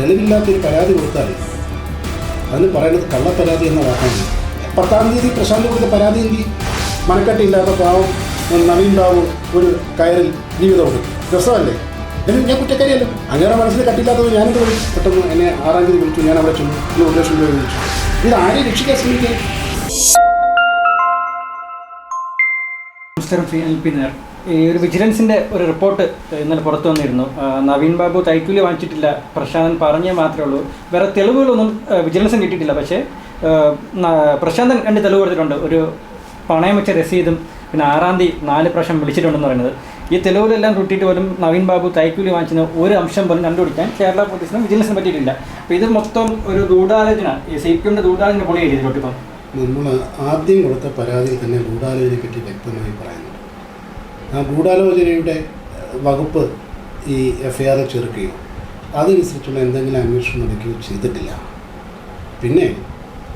തെളിവില്ലാത്തൊരു പരാതി കൊടുത്താൽ അതിന് പറയുന്നത് കള്ളപ്പരാതി എന്ന വാക്കാണ്. പത്താം തീയതി പ്രശാന്ത് കൊടുത്ത പരാതി എന്തി മനക്കെട്ടില്ലാത്ത പാവം ബാബു ഒരു കയറിൽ ജീവിതമുണ്ട് രസമല്ലേ? എന്നിട്ട് ഞാൻ കുറ്റക്കാരിയല്ലോ? അങ്ങനെ മനസ്സിൽ കട്ടില്ലാത്തത് ഞാനെന്ത് വിളിച്ചു പെട്ടെന്ന് എന്നെ ആറാം തീയതി വിളിച്ചു. ഞാൻ അവിടെ ചെന്നു. ഈ ഒരു ലക്ഷം രൂപ വിളിച്ചു ഇത് ആരെയും രക്ഷിക്കാൻ ശ്രമിക്കുക? നമസ്കാരം ശ്രീ എൽ ഈ ഒരു വിജിലൻസിന്റെ ഒരു റിപ്പോർട്ട് ഇന്നലെ പുറത്തു വന്നിരുന്നു. നവീൻ ബാബു തൈക്കൂലി വാങ്ങിച്ചിട്ടില്ല. പ്രശാന്തൻ പറഞ്ഞേ മാത്രമേ ഉള്ളൂ. വേറെ തെളിവുകളൊന്നും വിജിലൻസും കിട്ടിയിട്ടില്ല. പക്ഷേ പ്രശാന്തൻ രണ്ട് തെളിവ് കൊടുത്തിട്ടുണ്ട്. ഒരു പണയം വെച്ച രസീതും പിന്നെ ആറാം തീയതി നാല് പ്രാവശ്യം വിളിച്ചിട്ടുണ്ടെന്ന് പറയുന്നത്. ഈ തെളിവുകളെല്ലാം കൂട്ടിയിട്ട് പോലും നവീൻ ബാബു തൈക്കൂലി വാങ്ങിച്ചതിന് ഒരു അംശം പോലും കണ്ടുപിടിക്കാൻ കേരള പോലീസിനും വിജിലൻസിനും പറ്റിയിട്ടില്ല. അപ്പോൾ ഇത് മൊത്തം ഒരു ഗൂഢാലോചന. ഈ സി പി എമ്മിന്റെ ഗൂഢാലോചന പൊളിയായി ഇതിലോട്ട് നമ്മൾ ആദ്യം കൊടുത്ത പരാതിയിൽ തന്നെ ഗൂഢാലോചനയെ പറ്റി വ്യക്തമായി പറയുന്നുണ്ട് ആ ഗൂഢാലോചനയുടെ വകുപ്പ് ഈ എഫ് ഐ ആറിൽ ചേർക്കുകയോ അതനുസരിച്ചുള്ള എന്തെങ്കിലും അന്വേഷണം നടക്കുകയോ ചെയ്തിട്ടില്ല. പിന്നെ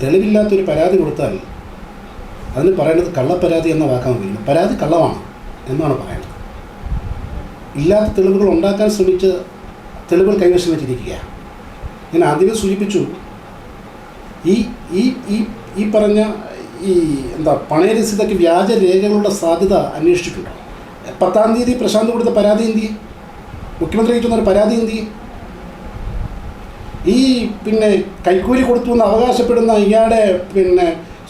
തെളിവില്ലാത്തൊരു പരാതി കൊടുത്താൽ അതിന് പറയുന്നത് കള്ളപ്പരാതി എന്ന വാക്കാണ് വരുന്നത് പരാതി കള്ളമാണ് എന്നാണ് പറയുന്നത്. ഇല്ലാത്ത തെളിവുകൾ ഉണ്ടാക്കാൻ ശ്രമിച്ച് തെളിവുകൾ കൈവശം വെച്ചിരിക്കുക ഞാൻ ആദ്യമേ സൂചിപ്പിച്ചു ഈ ഈ ഈ ഈ പറഞ്ഞ ഈ എന്താ പണയരസീതൊക്കെ വ്യാജ രേഖകളുടെ സാധ്യത അന്വേഷിച്ചിട്ടുണ്ടോ? പത്താം തീയതി പ്രശാന്ത് കൊടുത്ത പരാതി എന്ത് ചെയ്യും? മുഖ്യമന്ത്രി ഒരു പരാതി എന്ത് ചെയ്യും? ഈ പിന്നെ കൈക്കൂലി കൊടുത്തു എന്ന് അവകാശപ്പെടുന്ന ഇയാളുടെ പിന്നെ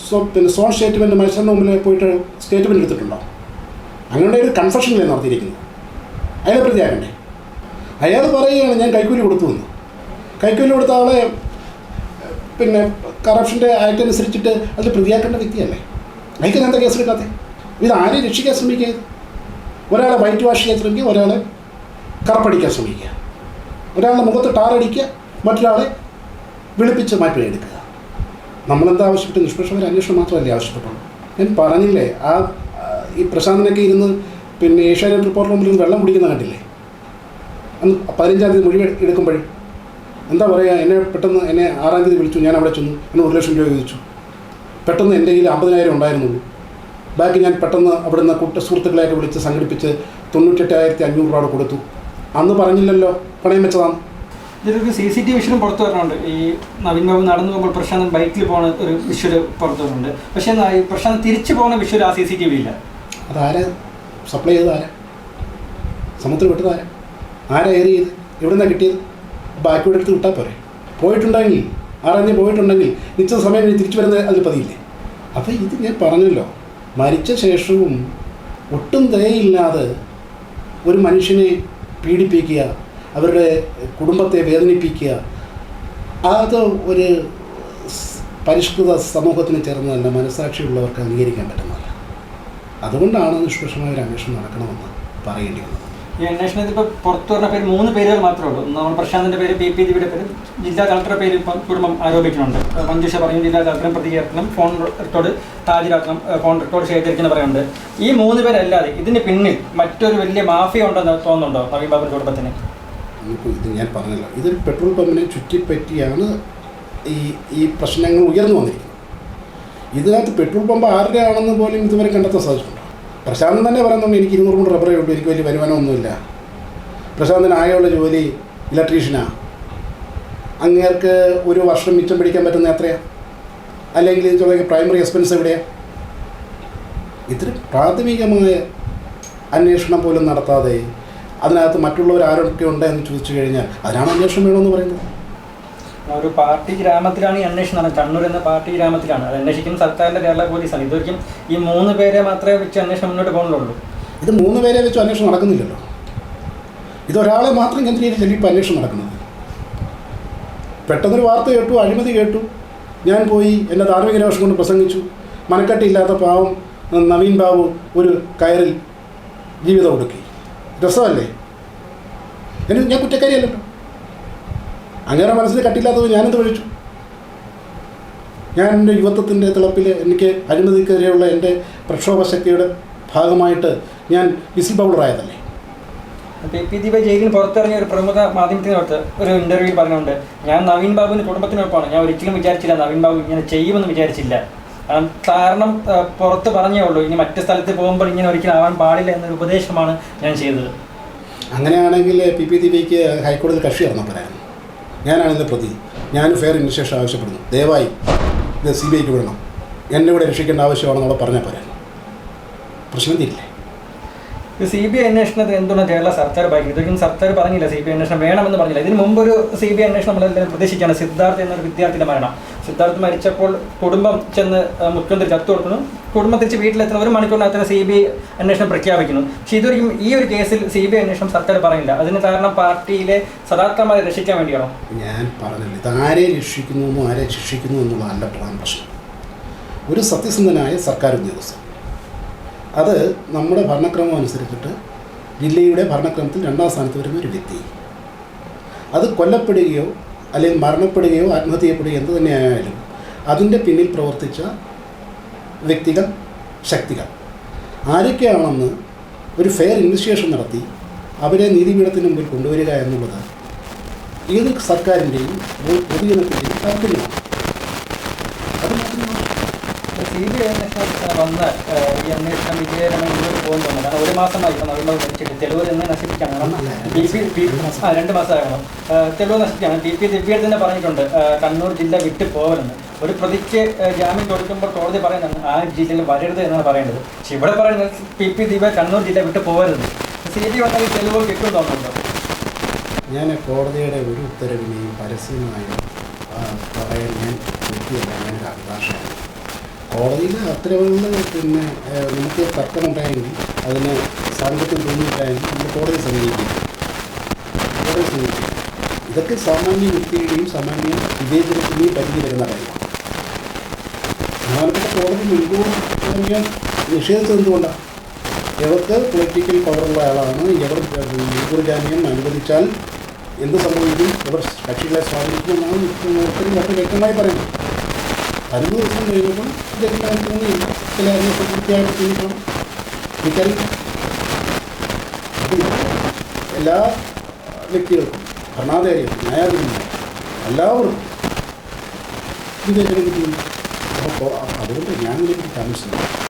സോ പിന്നെ സോൺ സ്റ്റേറ്റ്മെന്റ് മത്സരം മുമ്പിൽ പോയിട്ട് സ്റ്റേറ്റ്മെന്റ് എടുത്തിട്ടുണ്ടോ? അങ്ങനെ ഒരു കൺഫെഷനല്ലേ നടത്തിയിരിക്കുന്നത്. അയാളെ പ്രതിയാകണ്ടേ അയാൾ പറയുകയാണ് ഞാൻ കൈക്കൂലി കൊടുത്തു എന്ന്. കൈക്കൂലി കൊടുത്ത ആളെ പിന്നെ കറപ്ഷന്റെ ആക്ട് അനുസരിച്ചിട്ട് അതിൽ പ്രതിയാക്കേണ്ട വ്യക്തിയല്ലേ? അയക്കുന്ന എന്താ കേസ് എടുക്കാത്തത് ഇത് ആരെയും രക്ഷിക്കാൻ ശ്രമിക്കുക ഒരാളെ വൈറ്റ് വാഷ് ചെയ്യാൻ ശ്രമിക്കുക ഒരാൾ കറപ്പടിക്കാൻ ശ്രമിക്കുക. ഒരാളുടെ മുഖത്ത് ടാറടിക്കുക മറ്റൊരാളെ വിളിപ്പിച്ച് മാറ്റി എടുക്കുക നമ്മളെന്താ ആവശ്യപ്പെട്ട് നിഷ്പക്ഷമായ അന്വേഷണം മാത്രമല്ലേ ആവശ്യപ്പെട്ടുള്ളൂ. ഞാൻ പറഞ്ഞില്ലേ ആ ഈ പ്രശാന്തനൊക്കെ ഇരുന്ന് പിന്നെ ഏഷ്യാനെറ്റ് റിപ്പോർട്ടർ മുമ്പിൽ വെള്ളം കുടിക്കുന്ന കണ്ടില്ലേ? അന്ന് പതിനഞ്ചാം തീയതി മൊഴി എടുക്കുമ്പോൾ എന്താ പറയുക എന്നെ പെട്ടെന്ന് എന്നെ ആറാം തീയതി വിളിച്ചു ഞാൻ അവിടെ ചെന്നു എന്നെ ഒരു ലക്ഷം രൂപ ചോദിച്ചു. പെട്ടെന്ന് എന്റെ കയ്യിൽ അമ്പതിനായിരം ഉണ്ടായിരുന്നുള്ളൂ. ബാക്കി ഞാൻ പെട്ടെന്ന് അവിടുന്ന് കുട്ട സുഹൃത്തുക്കളെയൊക്കെ വിളിച്ച് സംഘടിപ്പിച്ച് തൊണ്ണൂറ്റെട്ടായിരത്തി അഞ്ഞൂറ് രൂപ കൊടുത്തു. അന്ന് പറഞ്ഞില്ലല്ലോ പണയം വെച്ചതാണ് ഇതിലൊരു സി സി ടി വിഷനും പുറത്തു വരുന്നുണ്ട് ഈ നവീൻ ബാബു നടന്നു പോകുമ്പോൾ പ്രശാന്ത് ബൈക്കിൽ പോകുന്ന ഒരു വിഷ്വൽ പുറത്തു വരുന്നുണ്ട് പക്ഷേ എന്നാൽ പ്രശാന്ത് തിരിച്ചു പോകുന്ന വിഷ്വൽ ആ സി സി ടി വി ഇല്ല അതാരാ? സപ്ലൈ ചെയ്തത് ആരാ സമുദ്രം വിട്ടത് ആരാ ആരാ ഏറി ചെയ്ത് എവിടെ നിന്നാണ് കിട്ടിയത്? ബാക്കി എടുത്ത് വിട്ടാൽ പോരെ. പോയിട്ടുണ്ടെങ്കിൽ ആരാഞ്ഞ് പോയിട്ടുണ്ടെങ്കിൽ നിശ്ചിത സമയം കഴിഞ്ഞ് തിരിച്ചു വരുന്നത് അതിൽ പതിയില്ലേ? അപ്പോൾ ഇത് ഞാൻ പറഞ്ഞല്ലോ മരിച്ച ശേഷവും ഒട്ടും ദയയില്ലാതെ ഒരു മനുഷ്യനെ പീഡിപ്പിക്കുക അവരുടെ കുടുംബത്തെ വേദനിപ്പിക്കുക അത് ഒരു പരിഷ്കൃത സമൂഹത്തിന് ചേർന്നതല്ല മനസാക്ഷിയുള്ളവർക്ക് അംഗീകരിക്കാൻ പറ്റുന്നതല്ല. അതുകൊണ്ടാണ് നിഷ്പക്ഷമായ ഒരു അന്വേഷണം നടക്കണമെന്ന് പറയേണ്ടി വന്നത് ഈ അന്വേഷണത്തിൽ ഇപ്പോൾ പുറത്തു പറഞ്ഞ പേര് മൂന്ന് പേരുകൾ മാത്രമേ ഉള്ളൂ. നമ്മൾ പ്രശാന്തിന്റെ പേര് പി പി ജിയുടെ പേര് ജില്ലാ കളക്ടറുടെ പേര് ഇപ്പം കുടുംബം ആരോപിക്കുന്നുണ്ട്. മഞ്ജുഷ പറയും ജില്ലാ കളക്ടറും പ്രതികരിക്കണം ഫോൺ റെക്കോർഡ് ഹാജരാക്കണം ഫോൺ റെക്കോർഡ് ശേഖരിക്കണം പറയുന്നുണ്ട്. ഈ മൂന്ന് പേരല്ലാതെ ഇതിന് പിന്നിൽ മറ്റൊരു വലിയ മാഫിയ ഉണ്ടെന്ന് തോന്നുന്നുണ്ടോ നവീൻ ബാബു കുടുംബത്തിന്? ഇത് ഞാൻ പറഞ്ഞല്ലോ. ഇതൊരു പെട്രോൾ പമ്പിനെ ചുറ്റിപ്പറ്റിയാണ് ഈ ഈ പ്രശ്നങ്ങൾ ഉയർന്നു വന്നിരിക്കുന്നത്. ഇതിനകത്ത് പെട്രോൾ പമ്പ് ആരുടെ ആണെന്ന് പോലും ഇതുവരെ കണ്ടെത്താൻ സാധിച്ചിട്ടുണ്ടോ പ്രശാന്തൻ തന്നെ പറയുന്നുണ്ട് എനിക്ക് ഇരുന്നൂറ് കൊണ്ട് റബ്ബറേ ഉള്ളൂ എനിക്ക് വലിയ വരുമാനമൊന്നുമില്ല. പ്രശാന്തന് ആയുള്ള ജോലി ഇലക്ട്രീഷ്യനാണ് അങ്ങേർക്ക് ഒരു വർഷം മിച്ചം പിടിക്കാൻ പറ്റുന്ന എത്രയാണ് അല്ലെങ്കിൽ ഇതിന്റെ പ്രൈമറി എക്സ്പെൻസ് എവിടെയാണ് ഇത്ര പ്രാഥമികമായ അന്വേഷണം പോലും നടത്താതെ അതിനകത്ത് മറ്റുള്ളവർ ആരൊക്കെ ഉണ്ട് എന്ന് ചോദിച്ചു കഴിഞ്ഞാൽ അതിനാണ് അന്വേഷണം വേണമെന്ന് പറയുന്നത്. ഒരു പാർട്ടി ഗ്രാമത്തിലാണ് ഈ അന്വേഷണം നടന്നത്. കണ്ണൂർ എന്ന പാർട്ടി ഗ്രാമത്തിലാണ്. അത് അന്വേഷിക്കുന്ന സർക്കാരിന്റെ കേരള പോലീസാണ്. ഇതൊരിക്കും ഈ മൂന്ന് പേരെ മാത്രമേ വെച്ച് അന്വേഷണം മുന്നോട്ട് പോകുന്നുള്ളൂ. ഇത് മൂന്ന് പേരെ വെച്ച് അന്വേഷണം നടക്കുന്നില്ലല്ലോ. ഒരാളെ മാത്രം കേന്ദ്രീകരിച്ചല്ല ഇപ്പോൾ അന്വേഷണം നടക്കുന്നത്? പെട്ടെന്നൊരു വാർത്ത കേട്ടു അഴിമതി കേട്ടു. ഞാൻ പോയി എന്റെ ധാർമ്മിക രോഷം കൊണ്ട് പ്രസംഗിച്ചു. മനക്കെട്ടില്ലാത്ത പാവം നവീൻ ബാബു ഒരു കയറിൽ ജീവിതം ഒടുക്കി. രസമല്ലേ? എന്നിട്ട് ഞാൻ കുറ്റക്കാരിയല്ലല്ലോ. അങ്ങനെ മനസ്സിൽ കട്ടില്ലാത്തത് ഞാനെന്ത് കഴിച്ചു ഞാൻ എന്റെ യുവത്വത്തിന്റെ തിളപ്പിൽ എനിക്ക് അഴിമതിക്കെതിരെയുള്ള എന്റെ പ്രക്ഷോഭ ശക്തിയുടെ ഭാഗമായിട്ട് ഞാൻ വിസിൽ ബൗളറായതല്ലേ പി. പി ദീപ ജയിലിന് പുറത്തിറങ്ങിയ ഒരു പ്രമുഖ മാധ്യമത്തിനകത്ത് ഒരു ഇന്റർവ്യൂവിൽ പറഞ്ഞുകൊണ്ട് ഞാൻ നവീൻ ബാബുവിന്റെ കുടുംബത്തിനൊപ്പമാണ്. ഞാൻ ഒരിക്കലും വിചാരിച്ചില്ല നവീൻ ബാബു ഇങ്ങനെ ചെയ്യുമെന്ന് വിചാരിച്ചില്ല. കാരണം പുറത്ത് പറഞ്ഞേ ഉള്ളൂ. ഇനി മറ്റു സ്ഥലത്ത് പോകുമ്പോൾ ഇങ്ങനെ ഒരിക്കലും ആവാൻ പാടില്ല എന്നൊരു ഉപദേശമാണ് ഞാൻ ചെയ്തത്. അങ്ങനെയാണെങ്കിൽ പി. പി. ദിവ്യയ്ക്ക് ഹൈക്കോടതിയിൽ കക്ഷി ഇറന്നപ്പോഴായിരുന്നു ഞാനാണ് ഇന്ന് പ്രതി. ഞാൻ ഫെയർ ഇൻവെസ്റ്റേഷൻ ആവശ്യപ്പെടുന്നു. ദയവായി ഇത് സി ബി ഐക്ക് വിടണം. എന്നെ ഇവിടെ രക്ഷിക്കേണ്ട ആവശ്യമാണെന്നുള്ള പറഞ്ഞാൽ പോരാ. പ്രശ്നം തീരില്ലേ? സി ബി ഐ അന്വേഷണത്തിന് എന്തുകൊണ്ട് കേരള സർക്കാർ ബാക്കി ഇതൊന്നും സർക്കാർ പറഞ്ഞില്ല. സി ബി ഐ അന്വേഷണം വേണമെന്ന് പറഞ്ഞില്ല. ഇതിന് മുമ്പ് ഒരു സി ബി ഐ അന്വേഷണം നമ്മളെല്ലാവരും പ്രതീക്ഷിക്കുകയാണ്. സിദ്ധാർത്ഥ എന്നൊരു വിദ്യാർത്ഥിയുടെ മരണം. സിദ്ധാർത്ഥ് മരിച്ചപ്പോൾ കുടുംബം ചെന്ന് മുഖ്യമന്ത്രി കത്ത് കൊടുക്കുന്നു. കുടുംബം തിരിച്ച് വീട്ടിലെത്തുന്ന ഒരു മണിക്കൂറിനകത്ത് സി ബി അന്വേഷണം പ്രഖ്യാപിക്കുന്നു. പക്ഷേ ഇതൊരിക്കും ഈ ഒരു കേസിൽ സി ബി അന്വേഷണം സർക്കാർ പറയില്ല അതിന് കാരണം പാർട്ടിയിലെ സദാർത്ഥമാരെ രക്ഷിക്കാൻ വേണ്ടിയാണോ? ഞാൻ പറഞ്ഞില്ല. ഇതാരെ രക്ഷിക്കുന്നു എന്നും ആരെ ശിക്ഷിക്കുന്നു എന്നുള്ളതല്ല പ്രധാന പ്രശ്നം. ഒരു സത്യസന്ധനായ സർക്കാർ ഉദ്യോഗസ്ഥൻ. അത് നമ്മുടെ ഭരണക്രമം അനുസരിച്ചിട്ട് ജില്ലയുടെ ഭരണക്രമത്തിൽ രണ്ടാം സ്ഥാനത്ത് വരുന്ന ഒരു വ്യക്തി. അത് കൊല്ലപ്പെടുകയോ അല്ലെങ്കിൽ മരണപ്പെടുകയോ ആത്മഹത്യ ചെയ്യപ്പെടുകയോ എന്ത് തന്നെയായാലും അതിന്റെ പിന്നിൽ പ്രവർത്തിച്ച വ്യക്തികൾ ശക്തികൾ. ആരൊക്കെയാണെന്ന് ഒരു ഫെയർ ഇൻവെസ്റ്റിഗേഷൻ നടത്തി അവരെ നീതിപീഠത്തിന് മുമ്പിൽ കൊണ്ടുവരിക എന്നുള്ളത് ഏത് സർക്കാരിന്റെയും പൊതുജനത്തിന്റെയും താല്പര്യമാണ്. ഒരു ആ രണ്ട് പറഞ്ഞിട്ടുണ്ട് കണ്ണൂർ ജില്ല വിട്ടു ഒരു പ്രതിക്ക് ജാമ്യം കൊടുക്കുമ്പോൾ കോടതി പറയുന്നത് ആ ജില്ലയിൽ വരരുത് എന്നാണ് പറയേണ്ടത്. പക്ഷെ ഇവിടെ പറയുന്നത് പി പി കണ്ണൂർ ജില്ല വിട്ടു പോകരുത്. സി ബി വന്നാൽ തെളിവ് കിട്ടും തോന്നുന്നുണ്ടോ? ഞാൻ കോടതിയുടെ ഒരു ഉത്തരവിനെയും പരസ്യമായി പറയാൻ ഞാൻ വ്യക്തിയല്ല ഒരു അഭിഭാഷകനാണ്. കോടതിയിൽ അത്തരവുള്ള പിന്നെ ഏഹ്, നമുക്ക് തർക്കമുണ്ടായെങ്കിൽ അതിന് സാമ്പത്തിക തോന്നിയിട്ടായെങ്കിൽ നമ്മൾ കോടതി സമീപിക്കും. കോടതി സമീപിക്കും. ഇതൊക്കെ സാമാന്യ വ്യക്തിയുടെയും സാമാന്യ വിവേചനത്തിന്റെയും പരിധി വരുന്ന കാര്യമാണ് പ്രധാനപ്പെട്ട കോടതി മുൻകൂർ നിഷേധിച്ചത് എന്തുകൊണ്ടാണ് ഇവർക്ക് പൊളിറ്റിക്കൽ പവറുള്ള ആളാണ് ഇവർ മുൻകൂർ ജാമ്യം അനുവദിച്ചാൽ എന്ത് സംഭവിക്കും? ഇവർ കക്ഷികളെ സ്വാധീനിക്കുമെന്നാണ് ഉത്തരവ് മറ്റു വ്യക്തമായി പറയുന്നത്. പതിനൊന്ന് ദിവസം കഴിയുമ്പം ഇതെല്ലാം തോന്നിയില്ല ചില അന്വേഷണം വൃത്തിയായിട്ട് ചെയ്യണം എല്ലാ വ്യക്തികൾക്കും ഭരണാധികാരികൾക്കും ന്യായാധിപന്മാർ എല്ലാവർക്കും ഇതെങ്ങനെ കിട്ടുന്നു അപ്പോൾ അതുകൊണ്ട് ഇതിലേക്ക് താമസിക്കുന്നു